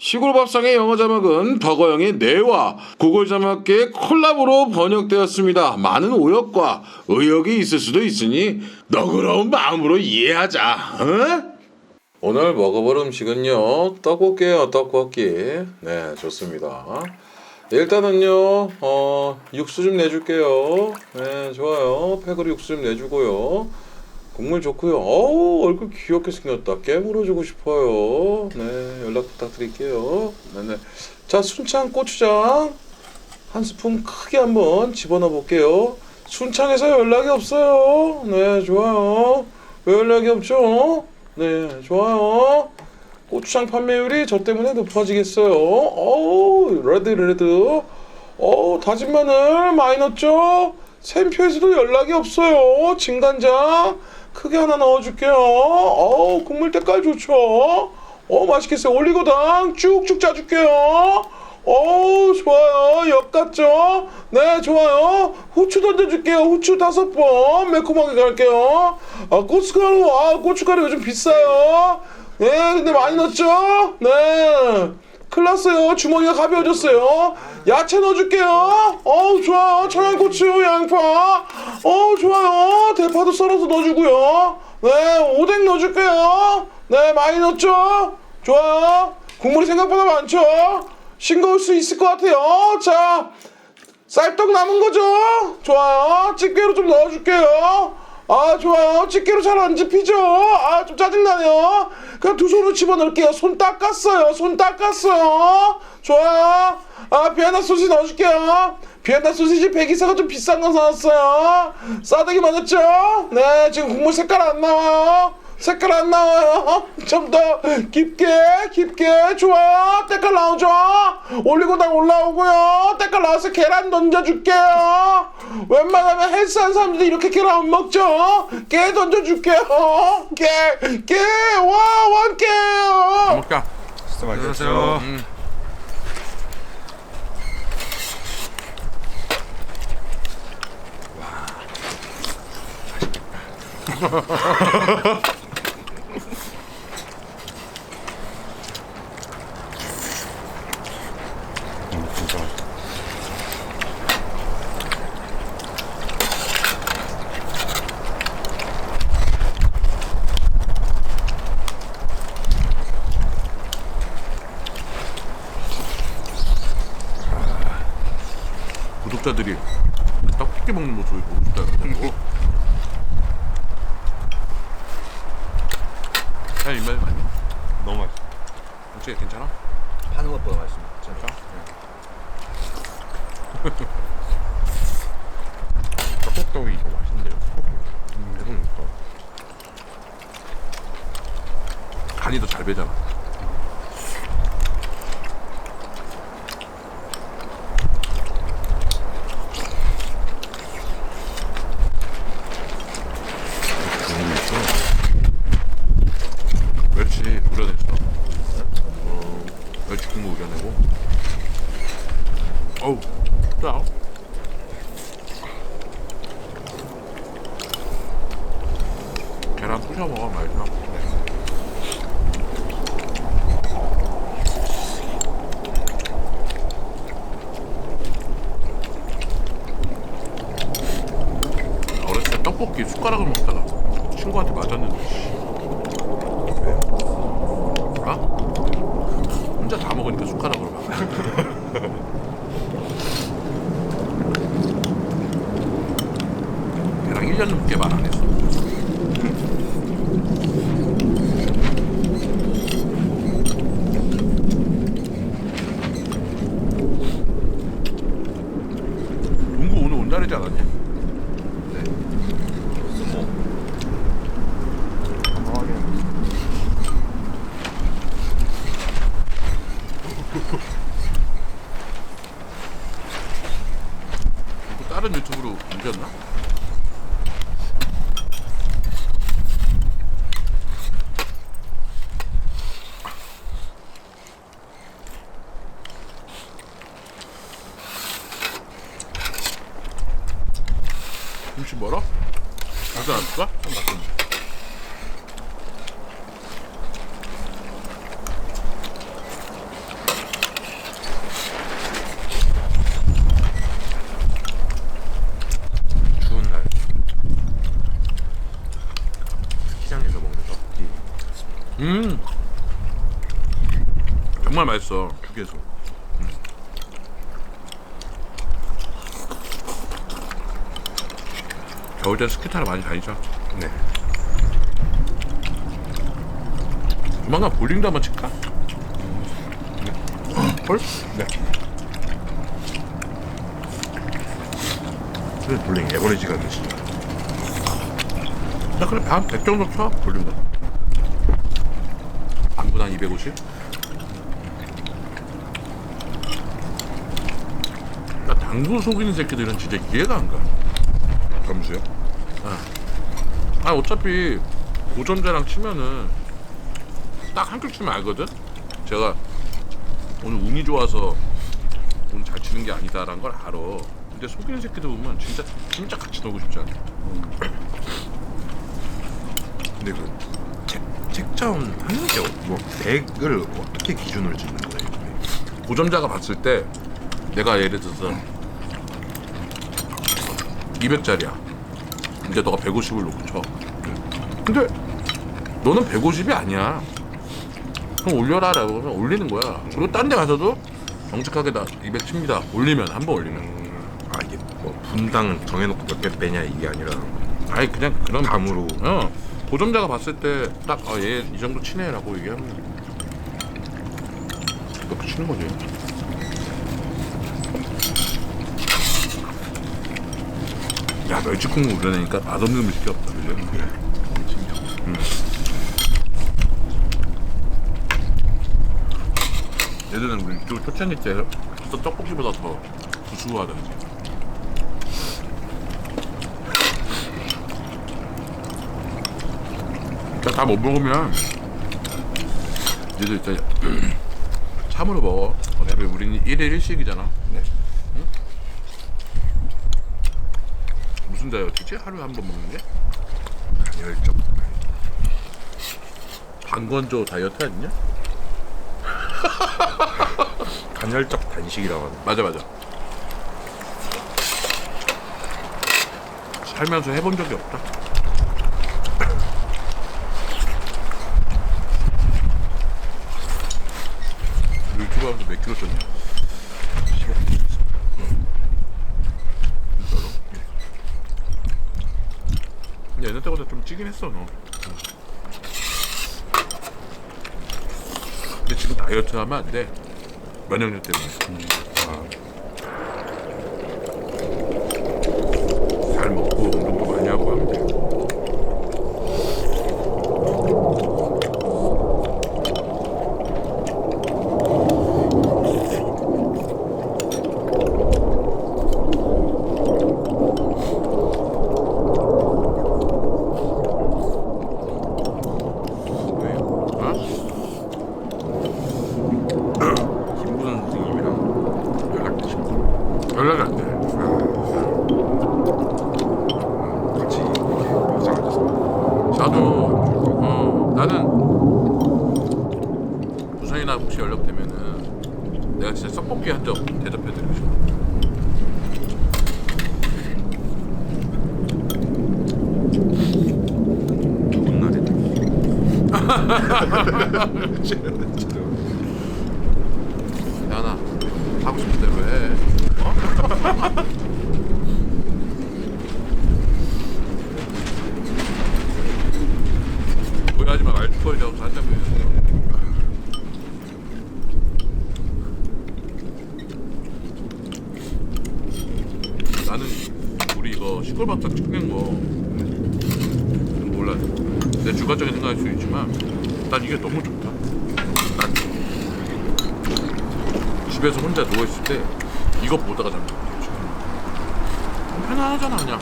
시골 밥상의 영어 자막은 버거영의 뇌와 구글 자막계의 콜라보로 번역되었습니다. 많은 오역과 의역이 있을 수도 있으니 너그러운 마음으로 이해하자. 어? 오늘 먹어볼 음식은요 떡볶이에요 떡볶이. 네 좋습니다. 일단은요 어 육수 좀 내줄게요. 네 좋아요. 팩으로 육수 좀 내주고요. 국물 좋고요. 어우 얼굴 귀엽게 생겼다. 깨물어주고 싶어요. 네 연락 부탁드릴게요. 네네. 자 순창 고추장 한 스푼 크게 한번 집어넣어 볼게요. 순창에서 연락이 없어요. 네 좋아요. 왜 연락이 없죠? 네 좋아요. 고추장 판매율이 저 때문에 높아지겠어요. 어우 레드 레드. 어우 다진 마늘 많이 넣었죠? 샘표에서도 연락이 없어요. 진간장 크게 하나 넣어줄게요. 어우 국물 때깔 좋죠? 어 맛있겠어요. 올리고당 쭉쭉 짜줄게요. 어우 좋아요. 역 같죠? 네 좋아요. 후추 던져줄게요. 후추 다섯 번 매콤하게 갈게요. 아 고춧가루 아 고춧가루 요즘 비싸요. 네 근데 많이 넣었죠? 네. 큰일 났어요. 주머니가 가벼워졌어요. 야채 넣어줄게요. 어우, 좋아요. 청양고추, 양파. 어우, 좋아요. 대파도 썰어서 넣어주고요. 네, 오뎅 넣어줄게요. 네, 많이 넣었죠? 좋아요. 국물이 생각보다 많죠? 싱거울 수 있을 것 같아요. 자, 쌀떡 남은 거죠? 좋아요. 집게로 좀 넣어줄게요. 아 좋아요. 집게로 잘 안 집히죠? 아 좀 짜증나네요. 그냥 두 손으로 집어넣을게요. 손 닦았어요. 손 닦았어요. 좋아요. 아 비엔나 소시지 넣어줄게요. 비엔나 소시지 백이사가 좀 비싼 거 사왔어요. 싸대기 맞았죠? 네 지금 국물 색깔 안 나와요 색깔 안 나와요. 좀 더 깊게 깊게 좋아요 때깔 나오죠? 올리고당 올라오고요. 때깔 나와서 계란 던져줄게요. 웬만하면 헬스한 사람들이 이렇게 계란 안 먹죠? 깨 던져줄게요. 깨 깨와 원깨요 먹자. 진짜 안녕하세요. 음, 구독자들이 떡볶이 먹는 모습을 보고 싶다고. 야 입맛이 맞니? 너무 맛있어. 혹시 괜찮아? 파는 것보다 맛있습니다. 진짜? 떡볶이 이거 맛있는데요. 대박 맛있다. 간이 더 잘 배잖아. 멸치 우려냈어. 어, 멸치 국물 우려내고. 어우, 짜. 계란 부셔 먹어 맛있어. 떡볶이 숟가락을 먹다가 친구한테 맞았는데. 멀어? 가서 놔둘까? 좀 바꾸면 추운 날. 스키장에서 먹는 떡볶이. 음! 정말 맛있어 죽에서. 겨울 때 스키 타러 많이 다니죠 네. 조만간 볼링도 한번 칠까? 볼? 네. 그래 볼링 에버리지가 몇이냐? 나 그래 반100 정도 쳐 볼링도 한 250? 나 당구 속이는 새끼들은 진짜 이해가 안 가. 점수요? 아 어차피 5점자랑 치면은 딱 한 줄 치면 알거든. 제가 오늘 운이 좋아서 오늘 잘 치는 게 아니다라는 걸 알아. 근데 속이는 새끼들 보면 진짜 진짜 같이 놀고 싶지 않아. 근데 그 책, 책점 하는 게뭐 덱을 어떻게 기준으로 찍는 거예요? 5점자가 봤을 때 내가 예를 들어서 200짜리야. 근데 너가 150을 놓고 쳐. 근데 너는 150이 아니야. 그럼 올려라 라고 하면 올리는 거야. 그리고 딴 데 가서도 정직하게 나 200 칩니다. 올리면 한 번 올리면. 아 이게 뭐 분당 정해놓고 몇 개 빼냐 이게 아니라 아니 그냥 그런 감으로 어. 보점자가 봤을 때 딱 아 얘 이 정도 치네라고 얘기하면 그렇게 치는 거지. 야 멸치국물 우려내니까 맛없는 음식이 없다 그죠? 음. 예전에는 우리 이쪽 초창기 때 어떤 떡볶이보다 더 구수하던지 다못 먹으면 니들 진짜 참으로 먹어 어차피 우리는 1일 1식이잖아 네. 무슨 다이어트지? 하루에 한 번 먹는 게? 단열적 방건조 다이어트 아니냐? 단열적 단식이라고 하는 맞아 맞아 살면서 해본 적이 없다 유튜브 하면서 몇 킬로 쪘냐? 15 진짜로? 근데 옛날 때보다 좀 찌긴 했어 너. 근데 지금 다이어트 하면 안 돼. 면역력 때문에 잘 먹고 운동도 많이 하고 하면 돼 거예요. 어? 김부선 선생님이랑 연락되신 연락이 안 돼. 같이 이렇게 영상을 나도 어 나는 부산이나 혹시 연락되면은 내가 진짜 떡볶이 한 점 대접해드리고 싶어. 좋은 날에 야나 하고 싶은 대로 해. 어? 오해하지 마. 말투거리 잡고서 한잔 보여주세요. 나는 우리 이거 시골밥상 찍는 거 몰라. 내 주관적인 생각일 수 있지만 난 이게 너무 좋다. 난 집에서 혼자 누워 있을 때 이거 보다가 잠들어. 편안하잖아 그냥.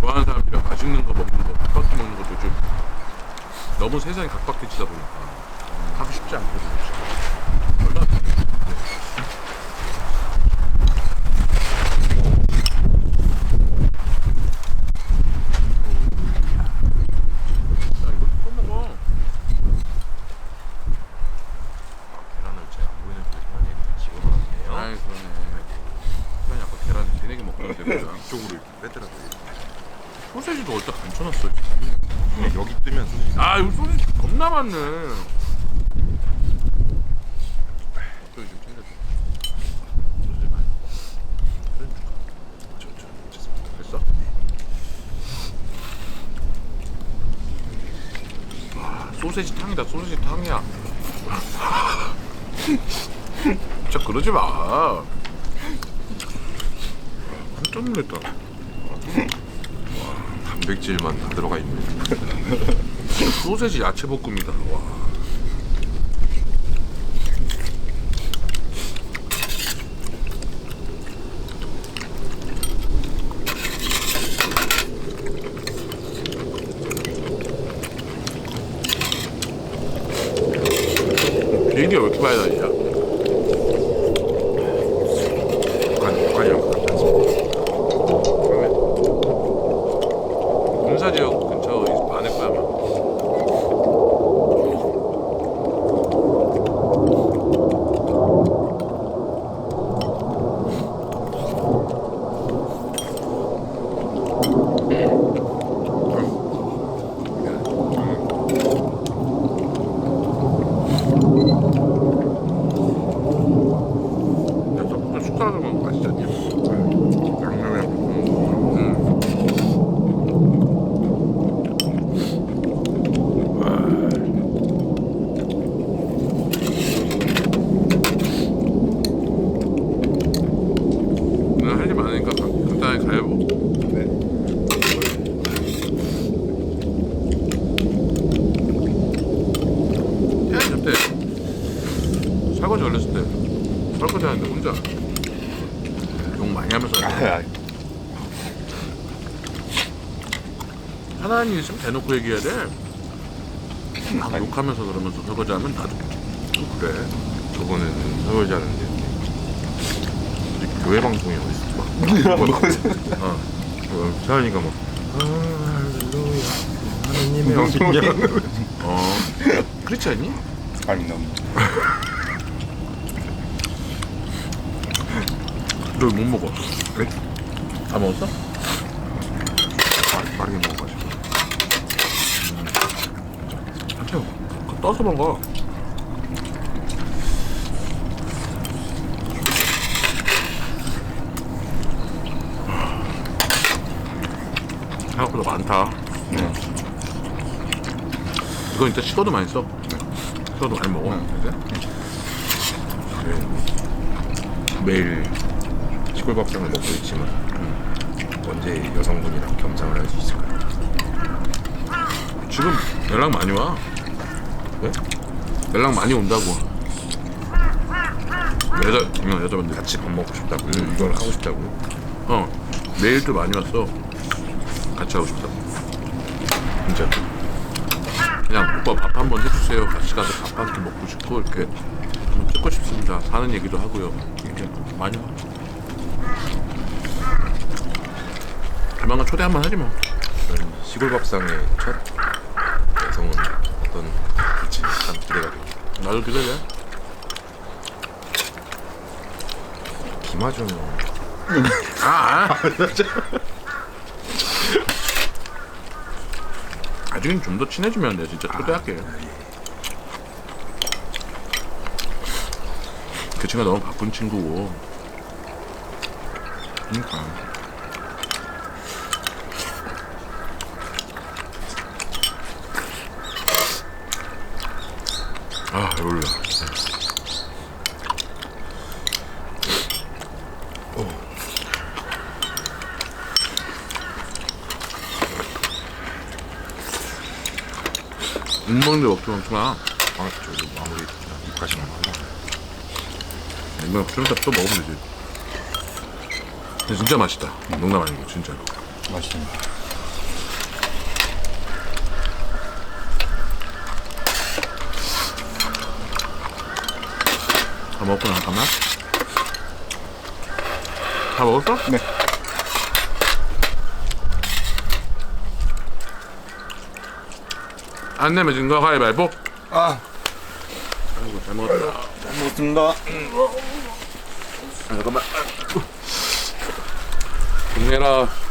좋아하는 사람들이랑 맛있는 거 먹는 거, 각박히 먹는 것도 좀 너무 세상이 각박해지다 보니까 하기 쉽지 않거든요. 얼마나 야 이거 또 먹어. 계란을 제가 안 보이는 계란에 집어넣었네요. 아이 이쪽으로 이렇게 빼더라고요. 소세지도 어디다 감춰놨어 그냥 여기 뜨면 소세지. 아 이거 소세지 겁나 많네 저기 좀 챙겨줘 소세지 많이 소세지 줄까? 저, 저, 죄송합니다. 됐어? 와 소세지 탕이다 소세지 탕이야 진짜 그러지 마 깜짝 놀랐다 단백질만 다 들어가 있네. 소세지 야채 볶음이다. 와. 비행기가 왜 이렇게 많이 다니냐? 북한 북한이랑 같지 않습니까? 그러면 군사지역 근처 많을 거야 아마. 야, 간단하게 가위보. 야 그때 설거지 걸렸을 때 설거지 하는데 혼자 욕 많이 하면서 하나님 있으면 대놓고 얘기해야 돼. 막 욕하면서 그러면서 설거지 하면 나도 또 그래. 저번에는 설거지 하는데 우리 교회 방송이 어딨어? 막 어. 어, 세환이가 막 할렐루야 하나님의 어디냐? 어. 그렇지 않니? 아니 너무 너 못 먹어. 왜? 다 먹었어? 빠- 빠르게 먹어가지고 한채 떠서 먹어. 생각보다 많다. 네. 이거 진짜 식어도 많이 써. 식어도 많이 먹어. 매일 시골 밥상을 먹고 있지만 음, 언제 여성분이랑 겸상을 할 수 있을까요? 지금 연락 많이 와. 네? 연락 많이 온다고. 여자, 응, 여자분들. 같이 밥 먹고 싶다고요? 이걸 하고 싶다고요? 어, 메일도 많이 왔어. 같이 하고 싶다고. 진짜 그냥 오빠 밥 한 번 해주세요. 같이 가서 밥 한 끼 먹고 싶고 이렇게 한번 찍고 싶습니다. 사는 얘기도 하고요. 이렇게 많이 와. 조만간 초대 한번 하지 뭐. 이런 시골 밥상의 첫 여성은 어떤 될지 참 기대가 돼요 나도 기다려. 김하중 아, 아. 나중엔 좀 더 친해지면 내가 진짜 초대할게. 그 친구가 너무 바쁜 친구고. 그러니까. 아, 배불러. 못 먹는데 먹지 않구나. 아 저기 마무리 입가시만 하고 이거 좀 이따 또 먹으면 되지. 근데 진짜 맛있다. 농담 아니고 진짜로. 맛있습니다. 다 먹었구나 잠깐만. 다 먹었어? 네. 안 내면 진거 가위바위보. 아, 아이고 잘 먹었다. 잘 먹었습니다. 아, 잠깐만. 힘내라. 네.